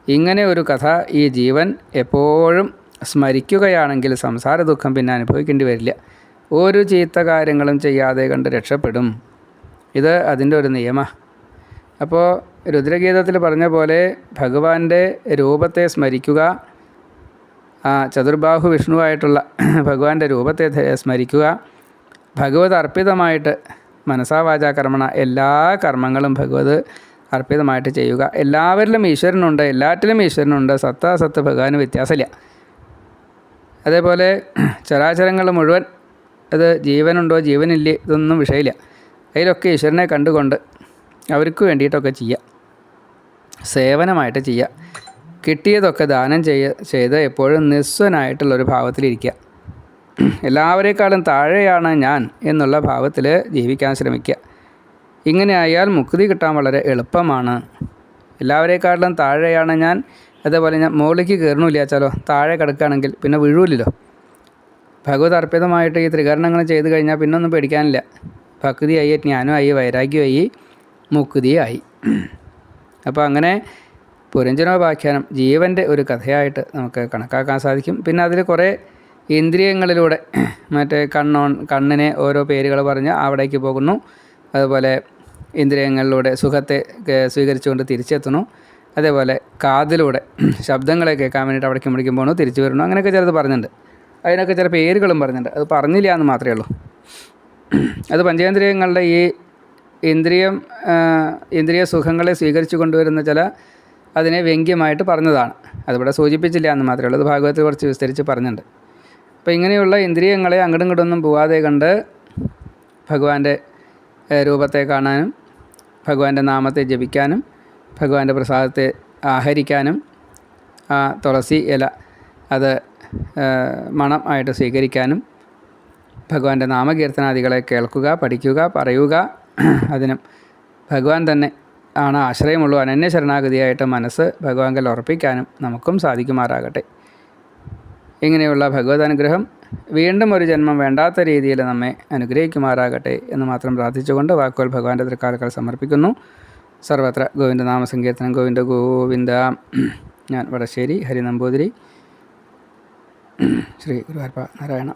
ഇങ്ങനെ ഒരു കഥ ഈ ജീവൻ എപ്പോഴും സ്മരിക്കുകയാണെങ്കിൽ സംസാര ദുഃഖം പിന്നെ അനുഭവിക്കേണ്ടി വരില്ല. ഒരു ചീത്ത കാര്യങ്ങളും ചെയ്യാതെ കണ്ട് രക്ഷപ്പെടും. ഇത് അതിന്റെ ഒരു നിയമ. അപ്പോൾ രുദ്രഗീതത്തിൽ പറഞ്ഞ പോലെ ഭഗവാന്റെ രൂപത്തെ സ്മരിക്കുക ചതുർബാഹു വിഷ്ണുവായിട്ടുള്ള ഭഗവാന്റെ രൂപത്തെ സ്മരിക്കുക ഭഗവത് അർപ്പിതമായിട്ട് മനസാവാചാകർമ്മണ എല്ലാ കർമ്മങ്ങളും ഭഗവത് അർപ്പിതമായിട്ട് ചെയ്യുക. എല്ലാവരിലും ഈശ്വരനുണ്ട് എല്ലാറ്റിലും ഈശ്വരനുണ്ട് സത്താസത്ത് ഭഗവാന് വ്യത്യാസമില്ല. അതേപോലെ ചരാചരങ്ങൾ മുഴുവൻ അത് ജീവനുണ്ടോ ജീവനില്ലേ ഇതൊന്നും വിഷയമില്ല. അതിലൊക്കെ ഈശ്വരനെ കണ്ടുകൊണ്ട് അവർക്ക് വേണ്ടിയിട്ടൊക്കെ ചെയ്യുക. സേവനമായിട്ട് ചെയ്യുക. കിട്ടിയതൊക്കെ ദാനം ചെയ്യ ചെയ്ത് എപ്പോഴും നിസ്വനായിട്ടുള്ളൊരു ഭാവത്തിലിരിക്കുക എല്ലാവരേക്കാളും താഴെയാണ് ഞാൻ എന്നുള്ള ഭാവത്തിൽ ജീവിക്കാൻ ശ്രമിക്കുക. ഇങ്ങനെയായാൽ മുക്തി കിട്ടാൻ വളരെ എളുപ്പമാണ്. എല്ലാവരേക്കാളും താഴെയാണ് ഞാൻ അതേപോലെ ഞാൻ മുകളിലേക്ക് കയറണില്ല വെച്ചാലോ താഴെ കിടക്കുകയാണെങ്കിൽ പിന്നെ വീഴൂലല്ലോ ഭഗവത് അർപ്പിതമായിട്ട് ഈ ത്രികരണങ്ങൾ ചെയ്ത് കഴിഞ്ഞാൽ പിന്നെ ഒന്നും പേടിക്കാനില്ല. ഭക്തിയായി ജ്ഞാനമായി വൈരാഗ്യമായി മുക്തിയായി. അപ്പോൾ അങ്ങനെ പുരഞ്ജനോപാഖ്യാനം ജീവന്റെ ഒരു കഥയായിട്ട് നമുക്ക് കണക്കാക്കാൻ സാധിക്കും. പിന്നെ അതിൽ കുറേ ഇന്ദ്രിയങ്ങളിലൂടെ മറ്റേ കണ്ണോൺ കണ്ണിനെ ഓരോ പേരുകൾ പറഞ്ഞ് അവിടേക്ക് പോകുന്നു. അതുപോലെ ഇന്ദ്രിയങ്ങളിലൂടെ സുഖത്തെ സ്വീകരിച്ചുകൊണ്ട് തിരിച്ചെത്തുന്നു. അതേപോലെ കാതിലൂടെ ശബ്ദങ്ങളെ കേൾക്കാൻ വേണ്ടിയിട്ട് അവിടെ വിളിക്കും പോകണു തിരിച്ചു വരണോ? അങ്ങനെയൊക്കെ ചിലത് പറഞ്ഞിട്ടുണ്ട്. അതിനൊക്കെ ചില പേരുകളും പറഞ്ഞിട്ടുണ്ട്. അത് പറഞ്ഞില്ല എന്ന് മാത്രമേ ഉള്ളൂ. അത് പഞ്ചേന്ദ്രിയങ്ങളുടെ ഈ ഇന്ദ്രിയം ഇന്ദ്രിയ സുഖങ്ങളെ സ്വീകരിച്ചു കൊണ്ടുവരുന്ന ചില അതിനെ വ്യംഗ്യമായിട്ട് പറഞ്ഞതാണ്. അതിവിടെ സൂചിപ്പിച്ചില്ല എന്ന് മാത്രമേ ഉള്ളൂ. അത് ഭാഗവത്തിൽ കുറച്ച് വിസ്തരിച്ച് പറഞ്ഞിട്ടുണ്ട്. അപ്പോൾ ഇങ്ങനെയുള്ള ഇന്ദ്രിയങ്ങളെ അങ്ങടും ഇങ്ങോട്ടൊന്നും പോവാതെ കണ്ട് ഭഗവാന്റെ രൂപത്തെ കാണാനും ഭഗവാന്റെ നാമത്തെ ജപിക്കാനും ഭഗവാന്റെ പ്രസാദത്തെ ആഹരിക്കാനും ആ തുളസി ഇല അത് മണം ആയിട്ട് സ്വീകരിക്കാനും ഭഗവാന്റെ നാമകീർത്തനാദികളെ കേൾക്കുക പഠിക്കുക പറയുക. അതിനും ഭഗവാൻ തന്നെ ആണ് ആശ്രയമുള്ളൂ. അനന്യ ശരണാഗതിയായിട്ട് മനസ്സ് ഭഗവാങ്കൽ ഉറപ്പിക്കാനും നമുക്കും സാധിക്കുമാറാകട്ടെ. ഇങ്ങനെയുള്ള ഭഗവത് അനുഗ്രഹം വീണ്ടും ഒരു ജന്മം വേണ്ടാത്ത രീതിയിൽ നമ്മെ അനുഗ്രഹിക്കുമാറാകട്ടെ എന്ന് മാത്രം പ്രാർത്ഥിച്ചുകൊണ്ട് വാക്കുകൾ ഭഗവാന്റെ തൃക്കാലങ്ങൾ സമർപ്പിക്കുന്നു. സർവത്ര ഗോവിന്ദ നാമസങ്കീർത്തനം ഗോവിന്ദ ഗോവിന്ദ. ഞാൻ വടശ്ശേരി ഹരി നമ്പൂതിരി. ശ്രീ ഗുരുവാർപ്പ നാരായണ.